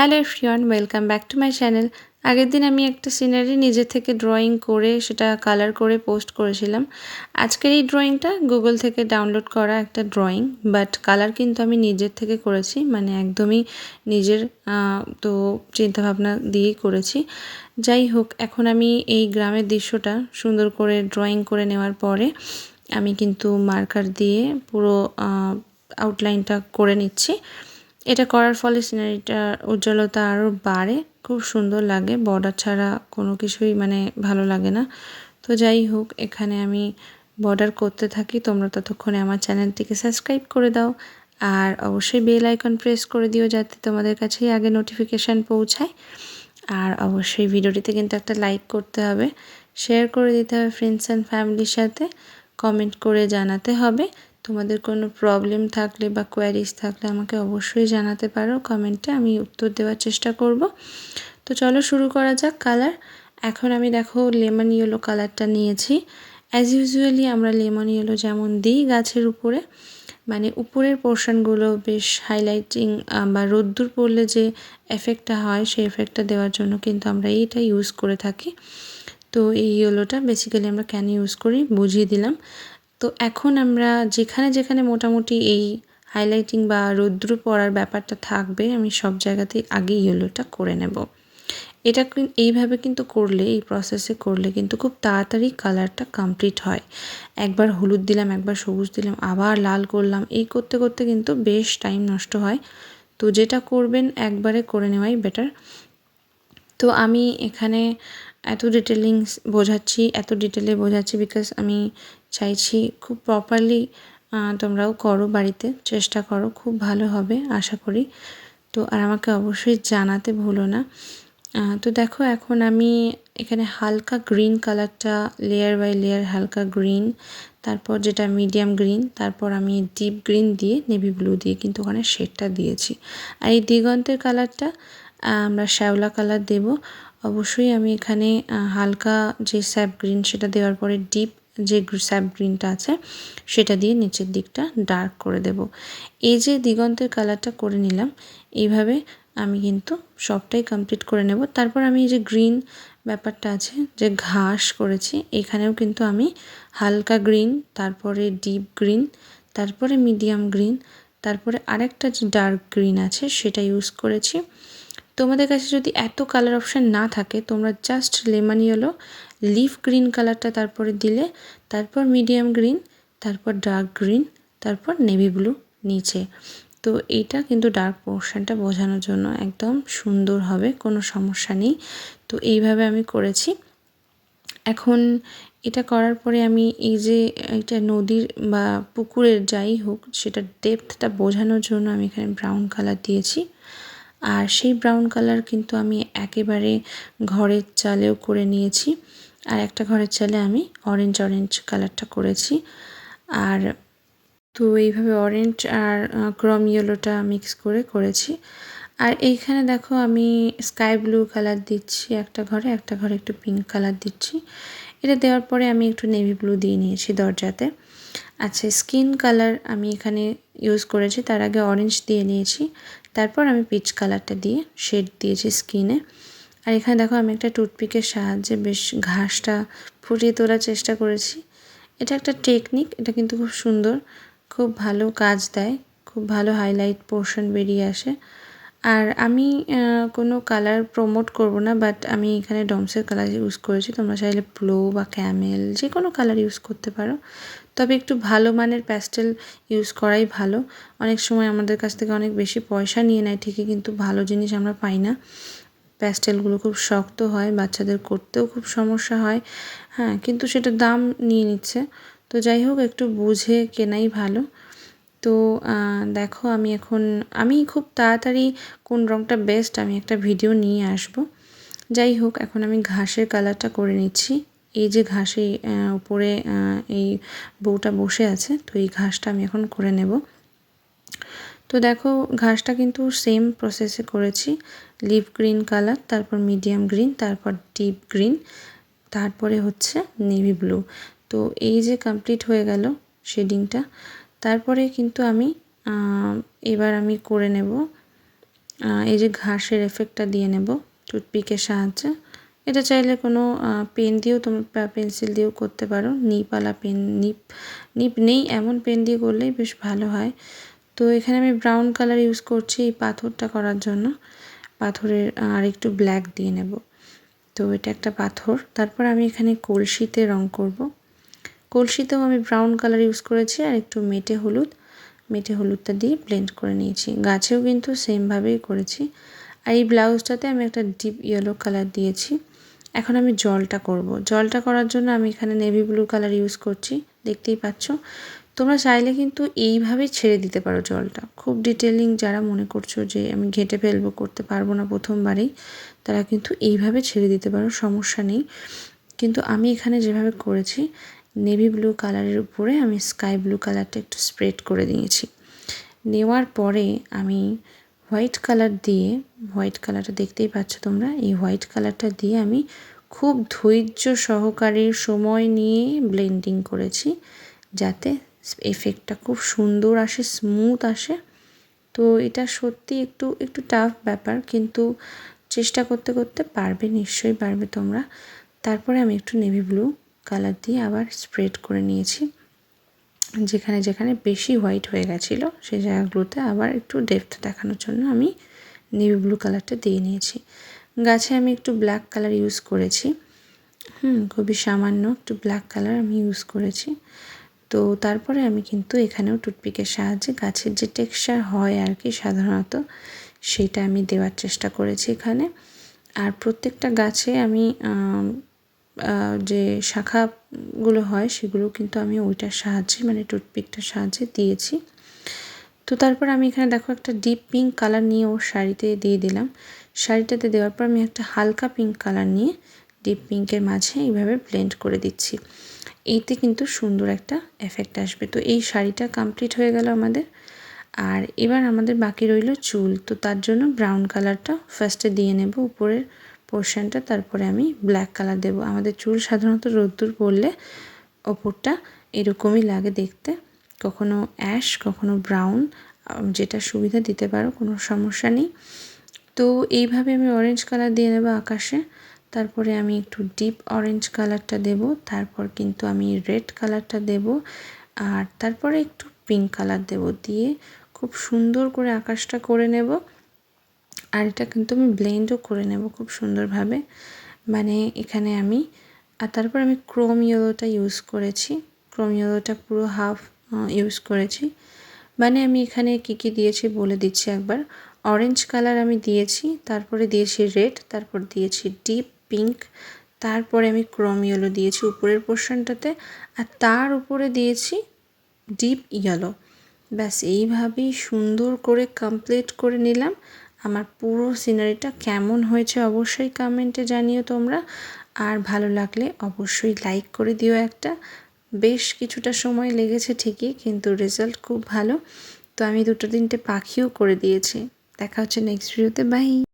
Hello everyone welcome back to my channel আগের দিন আমি একটা সিনারি নিজে থেকে ড্রয়িং করে সেটা কালার করে পোস্ট করেছিলাম। আজকের এই ড্রয়িংটা গুগল থেকে ডাউনলোড করা একটা ড্রয়িং বাট কালার কিন্তু আমি নিজের থেকে করেছি মানে একদমই নিজের তো চিন্তাভাবনা দিয়েই করেছি। যাই হোক, এখন আমি এই গ্রামের দৃশ্যটা সুন্দর করে ড্রয়িং করে নেওয়ার পরে আমি কিন্তু মার্কার দিয়ে পুরো আউটলাইনটা করে নিচ্ছি। এটা করার ফলে সিনারিটার উজ্জ্বলতা আরও বাড়ে। খুব সুন্দর লাগে। বর্ডার ছাড়া কোনো কিছুই মানে ভালো লাগে না। তো যাই হোক, এখানে আমি বর্ডার করতে থাকি। তোমরা ততক্ষণে আমার চ্যানেলটিকে সাবস্ক্রাইব করে দাও। আর অবশ্যই বেল আইকন প্রেস করে দিও যাতে তোমাদের কাছেই আগে নোটিফিকেশান পৌঁছায়। আর অবশ্যই ভিডিওটিতে কিন্তু একটা লাইক করতে হবে। শেয়ার করে দিতে হবে ফ্রেন্ডস অ্যান্ড ফ্যামিলির সাথে। কমেন্ট করে জানাতে হবে। তোমাদের কোনো প্রবলেম থাকলে বা কোয়ারিজ থাকলে আমাকে অবশ্যই জানাতে পারো। কমেন্টে আমি উত্তর দেওয়ার চেষ্টা করব। তো চলো শুরু করা যাক কালার এখন আমি দেখো লেমন ইয়েলো কালারটা নিয়েছি। অ্যাজ ইউজুয়ালি আমরা লেমন ইয়েলো যেমন দিই গাছের উপরে মানে উপরের পোর্শনগুলো বেশ হাইলাইটিং বা রোদ্দুর পড়লে যে এফেক্টটা হয় সেই এফেক্টটা দেওয়ার জন্য কিন্তু আমরা এইটা ইউজ করে থাকি। তো এই ইয়েলোটা বেসিক্যালি আমরা কেন ইউজ করি বুঝিয়ে দিলাম। তো এখন আমরা যেখানে যেখানে মোটামুটি এই হাইলাইটিং বা রৌদ্র পড়ার ব্যাপারটা থাকবে, আমি সব জায়গাতেই আগে ইয়েলোটা করে নেব। এটা এইভাবে কিন্তু করলে, এই প্রসেসে করলে কিন্তু খুব তাড়াতাড়ি কালারটা কমপ্লিট হয়। একবার হলুদ দিলাম, একবার সবুজ দিলাম, আবার লাল করলাম, এই করতে করতে কিন্তু বেশ টাইম নষ্ট হয়। তো যেটা করবেন একবারে করে নেওয়াই বেটার তো আমি এখানে এত ডিটেলিংস বোঝাচ্ছি, এত ডিটেলে বোঝাচ্ছি বিকজ আমি চাইছি খুব প্রপারলি তোমরাও করো বাড়িতে, চেষ্টা করো, খুব ভালো হবে আশা করি। তো আর আমাকে অবশ্যই জানাতে ভুলো না। তো দেখো এখন আমি এখানে হালকা গ্রিন কালারটা লেয়ার বাই লেয়ার হালকা গ্রিন তারপর যেটা মিডিয়াম গ্রিন তারপর আমি ডিপ গ্রিন দিয়ে নেভি ব্লু দিয়ে কিন্তু ওখানে শেডটা দিয়েছি। আর এই দিগন্তের কালারটা আমরা শ্যাওলা কালার দেব। অবশ্যই আমি এখানে হালকা যে স্যাপ গ্রিন সেটা দেওয়ার পরে ডিপ যে স্যাপ গ্রিনটা আছে সেটা দিয়ে নিচের দিকটা ডার্ক করে দেব। এই যে দিগন্তের কালারটা করে নিলাম, এইভাবে আমি কিন্তু সবটাই কমপ্লিট করে নেব। তারপর আমি এই যে গ্রিন ব্যাপারটা আছে যে ঘাস করেছি, এখানেও কিন্তু আমি হালকা গ্রিন, তারপরে ডিপ গ্রিন, তারপরে মিডিয়াম গ্রিন, তারপরে আরেকটা যে ডার্ক গ্রিন আছে সেটা ইউজ করেছি। তোমাদের কাছে যদি এত কালার অপশান না থাকে, তোমরা জাস্ট লেমন লিফ গ্রিন কালারটা তারপরে দিলে, তারপর মিডিয়াম গ্রিন তারপর ডার্ক গ্রিন তারপর নেভি ব্লু নিচে। তো এইটা কিন্তু ডার্ক পোর্শনটা বোঝানোর জন্য একদম সুন্দর হবে, কোনো সমস্যা নেই। তো এইভাবে আমি করেছি। এখন এটা করার পরে আমি এই যে এটা নদীর বা পুকুরের যাই হোক, সেটা ডেপথটা বোঝানোর জন্য আমি এখানে ব্রাউন কালার দিয়েছি। আর সেই ব্রাউন কালার কিন্তু আমি একেবারে ঘরের চালেও করে নিয়েছি। আর একটা ঘরের চালে আমি অরেঞ্জ অরেঞ্জ কালারটা করেছি। আর তো এইভাবে অরেঞ্জ আর ক্রম ইয়েলোটা মিক্স করে করেছি। আর এইখানে দেখো আমি স্কাই ব্লু কালার দিচ্ছি একটা ঘরে একটা ঘরে একটু পিঙ্ক কালার দিচ্ছি। এটা দেওয়ার পরে আমি একটু নেভি ব্লু দিয়ে নিয়েছি দরজাতে। আচ্ছা স্কিন কালার আমি এখানে ইউজ করেছি, তার আগে অরেঞ্জ দিয়ে নিয়েছি। তারপর আমি পিচ কালারটা দিয়ে শেড দিয়েছি স্কিনে আর এখানে দেখো আমি একটা টুথপিকের সাহায্যে বেশ ঘাসটা ফুটিয়ে তোলার চেষ্টা করেছি। এটা একটা টেকনিক এটা কিন্তু খুব সুন্দর, খুব ভালো কাজ দেয়, খুব ভালো হাইলাইট পোর্শন বেরিয়ে আসে। আর আমি কোনো কালার প্রমোট করব না বাট আমি এখানে ডমসের কালার ইউজ করেছি। তোমরা চাইলে প্লো বা ক্যামেল যে কোনো কালার ইউজ করতে পারো। তবে একটু ভালো মানের প্যাস্টেল ইউজ করাই ভালো। অনেক সময় আমাদের কাছ থেকে অনেক বেশি পয়সা নিয়ে নেয়, ঠিকই, কিন্তু ভালো জিনিস আমরা পাই না। প্যাস্টেলগুলো খুব শক্ত হয়, বাচ্চাদের করতেও খুব সমস্যা হয়। হ্যাঁ কিন্তু সেটা দাম নিয়ে নিচ্ছে। তো যাই হোক, একটু বুঝে কেনাই ভালো। তো দেখো আমি এখন, আমি খুব তাড়াতাড়ি কোন রঙটা বেস্ট আমি একটা ভিডিও নিয়ে আসব। যাই হোক, এখন আমি ঘাসের কালারটা করে নিচ্ছি। এই যে ঘাসে উপরে এই বউটা বসে আছে, তো এই ঘাসটা আমি এখন করে নেব। তো দেখো, ঘাসটা কিন্তু সেম প্রসেসে করেছি। লিভ গ্রিন কালার তারপর মিডিয়াম গ্রিন তারপর ডিপ গ্রিন তারপরে হচ্ছে নেভি ব্লু তো এই যে কমপ্লিট হয়ে গেল শেডিংটা তারপরে কিন্তু আমি এবার আমি করে নেব এই যে ঘাসের এফেক্টটা দিয়ে নেব টুথপিকের সাহায্যে। এটা চাইলে কোনো পেন দিয়েও তোমরা পেন্সিল দিয়েও করতে পারো। নিপওয়ালা পেন নিপ নিপ নেই, এমন পেন দিয়ে করলেই বেশ ভালো হয়। তো এখানে আমি ব্রাউন কালার ইউজ করছি এই পাথরটা করার জন্য। পাথরের আর একটু ব্ল্যাক দিয়ে নেব। তো এটা একটা পাথর। তারপর আমি এখানে কলসিতে রং করব। কলসিতেও আমি ব্রাউন কালার ইউজ করেছি আর একটু মেটে হলুদ, মেটে হলুদটা দিয়ে ব্লেন্ড করে নিয়েছি। গাছেও কিন্তু সেমভাবেই করেছি। আর এই ব্লাউজটাতে আমি একটা ডিপ ইয়েলো কালার দিয়েছি। এখন আমি জলটা করব। জলটা করার জন্য আমি এখানে নেভি ব্লু কালার ইউজ করছি। দেখতেই পাচ্ছ? তোমরা চাইলে কিন্তু এইভাবেই ছেড়ে দিতে পারো জলটা। খুব ডিটেলিং যারা মনে করছ যে আমি ঘেটে ফেলব, করতে পারব না প্রথমবারেই, তারা কিন্তু এইভাবে ছেড়ে দিতে পারো, সমস্যা নেই। কিন্তু আমি এখানে যেভাবে করেছি নেভি ব্লু কালারের উপরে আমি স্কাই ব্লু কালারটা একটু স্প্রেড করে দিয়েছি। নেওয়ার পরে আমি হোয়াইট কালার দিয়ে হোয়াইট কালারটা দেখতেই পাচ্ছ তোমরা, এই হোয়াইট কালারটা দিয়ে আমি খুব ধৈর্য সহকারে সময় নিয়ে ব্লেন্ডিং করেছি যাতে এফেক্টটা খুব সুন্দর আসে স্মুথ আসে। তো এটা সত্যি একটু একটু টাফ ব্যাপার, কিন্তু চেষ্টা করতে করতে পারবে, নিশ্চয়ই পারবে তোমরা। তারপরে আমি একটু নেভি ব্লু কালার দিয়ে আবার স্প্রেড করে নিয়েছি। যেখানে যেখানে বেশি হোয়াইট হয়ে গেছিল সেই জায়গাগুলোতে আবার একটু ডেপথ দেখানোর জন্য আমি নেভি ব্লু কালারটা দিয়ে নিয়েছি। গাছে আমি একটু ব্ল্যাক কালার ইউজ করেছি। হুম, খুবই সামান্য একটু ব্ল্যাক কালার আমি ইউজ করেছি। তো তারপরে আমি কিন্তু এখানেও টুথপিকের সাহায্যে গাছের যে টেক্সচার হয় আর কি সাধারণত, সেটা আমি দেওয়ার চেষ্টা করেছি এখানে। আর প্রত্যেকটা গাছে আমি যে শাখাগুলো হয় সেগুলো কিন্তু আমি ওইটার সাহায্যে মানে টুথপিকটার সাহায্যে দিয়েছি। তো তারপর আমি এখানে দেখো একটা ডিপ পিঙ্ক কালার নিয়ে ওর শাড়িতে দিয়ে দিলাম। শাড়িটাতে দেওয়ার পর আমি একটা হালকা পিঙ্ক কালার নিয়ে ডিপ পিঙ্কের মাঝে এইভাবে ব্লেন্ড করে দিচ্ছি। এইতে কিন্তু সুন্দর একটা এফেক্ট আসবে। তো এই শাড়িটা কমপ্লিট হয়ে গেল আমাদের। আর এবার আমাদের বাকি রইল চুল। তো তার জন্য ব্রাউন কালারটা ফার্স্টে দিয়ে নেব উপরের পোর্শনটা, তারপরে আমি ব্ল্যাক কালার দেব। আমাদের চুল সাধারণত রোদ্দুর পড়লে ওপরটা এরকমই লাগে দেখতে। কখনো অ্যাশ, কখনো ব্রাউন যেটা সুবিধা দিতে পারো, কোনো সমস্যা নেই। তো এইভাবে আমি অরেঞ্জ কালার দিয়ে নেব আকাশে। তারপরে আমি একটু ডিপ অরেঞ্জ কালারটা দেব। তারপর কিন্তু আমি রেড কালারটা দেব। আর তারপরে একটু পিঙ্ক কালার দেব। দিয়ে খুব সুন্দর করে আকাশটা করে নেব। আর এটা কিন্তু আমি ব্লেন্ডও করে নেব খুব সুন্দরভাবে। মানে এখানে আমি, আর তারপর আমি ক্রোম ইয়েলোটা ইউজ করেছি। ক্রোম ইয়েলোটা পুরো হাফ ইউজ করেছি। মানে আমি এখানে কী কী দিয়েছি বলে দিচ্ছি একবার। অরেঞ্জ কালার আমি দিয়েছি, তারপরে দিয়েছি রেড তারপর দিয়েছি ডিপ পিঙ্ক তারপরে আমি ক্রোম ইয়েলো দিয়েছি উপরের পোর্শনটাতে আর তার উপরে দিয়েছি ডিপ ইয়েলো ব্যাস, এইভাবেই সুন্দর করে কমপ্লিট করে নিলাম। আমার পুরো সিনারিটা কেমন হয়েছে অবশ্যই কমেন্টে জানিও তোমরা। আর ভালো লাগলে অবশ্যই লাইক করে দিও একটা। বেশ কিছুটা সময় লেগেছে ঠিকই, কিন্তু রেজাল্ট খুব ভালো। তো আমি দুটো তিনটে পাখিও করে দিয়েছি। দেখা হচ্ছে নেক্সট ভিডিওতে বাই